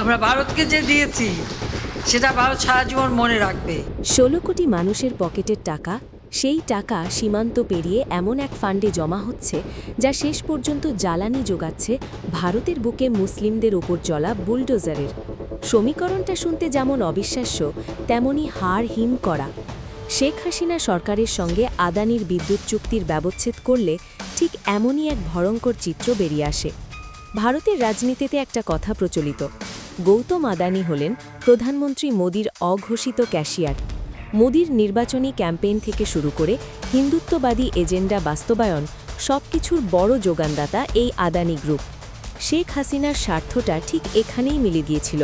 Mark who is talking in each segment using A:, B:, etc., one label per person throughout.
A: আমরা ভারতকে যে দিয়েছি, সেটা ভারত সারা জীবন মনে রাখবে।
B: ষোলো কোটি মানুষের পকেটের টাকা, সেই টাকা সীমান্ত পেরিয়ে এমন এক ফান্ডে জমা হচ্ছে, যা শেষ পর্যন্ত জ্বালানি যোগাচ্ছে ভারতের বুকে মুসলিমদের ওপর চলা বুলডোজারের। সমীকরণটা শুনতে যেমন অবিশ্বাস্য তেমনি হাড় হিম করা। শেখ হাসিনা সরকারের সঙ্গে আদানির বিদ্যুৎ চুক্তির ব্যবচ্ছেদ করলে ঠিক এমনই এক ভয়ঙ্কর চিত্র বেরিয়ে আসে। ভারতের রাজনীতিতে একটা কথা প্রচলিত গৌতম আদানি হলেন প্রধানমন্ত্রী মোদির অঘোষিত ক্যাশিয়ার। মোদির নির্বাচনী ক্যাম্পেইন থেকে শুরু করে হিন্দুত্ববাদী এজেন্ডা বাস্তবায়ন, সবকিছুর বড় যোগানদাতা এই আদানি গ্রুপ। শেখ হাসিনার স্বার্থটা ঠিক এখানেই মিলে গিয়েছিল।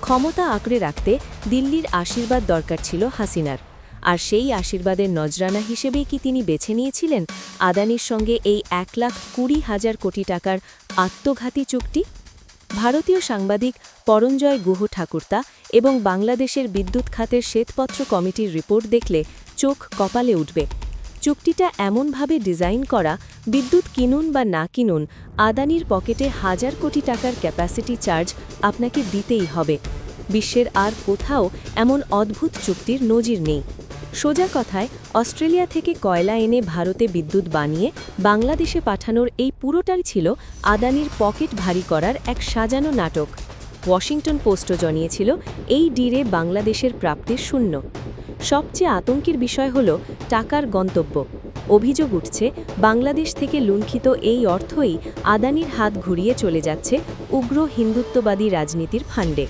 B: ক্ষমতা আঁকড়ে রাখতে দিল্লির আশীর্বাদ দরকার ছিল হাসিনার। আর সেই আশীর্বাদের নজরানা হিসেবেই কি তিনি বেছে নিয়েছিলেন আদানির সঙ্গে এই এক লাখ কুড়ি হাজার কোটি টাকার আত্মঘাতী চুক্তি? ভারতীয় সাংবাদিক পরঞ্জয় গুহ ঠাকুরতা এবং বাংলাদেশের বিদ্যুৎ খাতের শ্বেতপত্র কমিটির রিপোর্ট দেখলে চোখ কপালে উঠবে। চুক্তিটা এমনভাবে ডিজাইন করা, বিদ্যুৎ কিনুন বা না কিনুন, আদানির পকেটে হাজার কোটি টাকার ক্যাপাসিটি চার্জ আপনাকে দিতেই হবে। বিশ্বের আর কোথাও এমন অদ্ভুত চুক্তির নজির নেই। সোজা কথায়, অস্ট্রেলিয়া থেকে কয়লা এনে ভারতে বিদ্যুৎ বানিয়ে বাংলাদেশে পাঠানোর এই পুরোটাই ছিল আদানির পকেট ভারী করার এক সাজানো নাটক। ওয়াশিংটন পোস্টও জানিয়েছিল, এই ডিরে বাংলাদেশের প্রাপ্তির শূন্য। সবচেয়ে আতঙ্কের বিষয় হল টাকার গন্তব্য। অভিযোগ উঠছে, বাংলাদেশ থেকে লুণ্ঠিত এই অর্থই আদানির হাত ঘুরিয়ে চলে যাচ্ছে উগ্র হিন্দুত্ববাদী রাজনীতির ফান্ডে।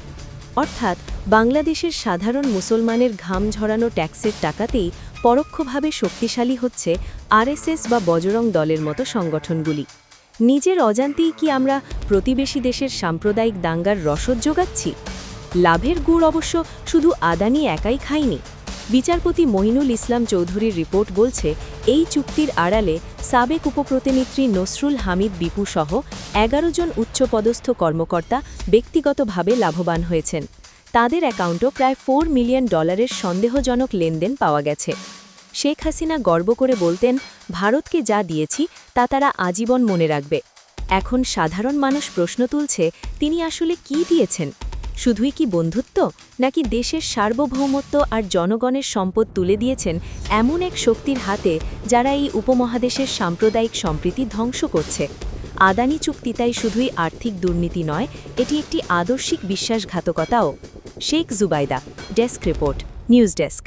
B: অর্থাৎ বাংলাদেশের সাধারণ মুসলমানের ঘাম ঝরানো ট্যাক্সের টাকাতেই পরোক্ষভাবে শক্তিশালী হচ্ছে আরএসএস বা বজরং দলের মতো সংগঠনগুলি। নিজের অজান্তেই কি আমরা প্রতিবেশী দেশের সাম্প্রদায়িক দাঙ্গার রসদ যোগাচ্ছি? লাভের গুড় অবশ্য শুধু আদানি একাই খায়নি। বিচারপতি মইনুল ইসলাম চৌধুরীর রিপোর্ট বলছে, এই চুক্তির আড়ালে সাবেক উপপ্রতিনিধি নসরুল হামিদ বিপু সহ এগারো জন উচ্চপদস্থ কর্মকর্তা ব্যক্তিগতভাবে লাভবান হয়েছেন। তাদের অ্যাকাউন্টও প্রায় ফোর মিলিয়ন ডলারের সন্দেহজনক লেনদেন পাওয়া গেছে। শেখ হাসিনা গর্ব করে বলতেন, ভারতকে যা দিয়েছি, তা তারা আজীবন মনে রাখবে। এখন সাধারণ মানুষ প্রশ্ন তুলছে, তিনি আসলে কি দিয়েছেন? শুধুই কি বন্ধুত্ব, নাকি দেশের সার্বভৌমত্ব আর জনগণের সম্পদ তুলে দিয়েছেন এমন এক শক্তির হাতে যারা এই উপমহাদেশের সাম্প্রদায়িক সম্প্রীতি ধ্বংস করছে? আদানি চুক্তি তাই শুধুই আর্থিক দুর্নীতি নয়, এটি একটি আদর্শিক বিশ্বাসঘাতকতাও। Sheikh Zubaida desk report news desk.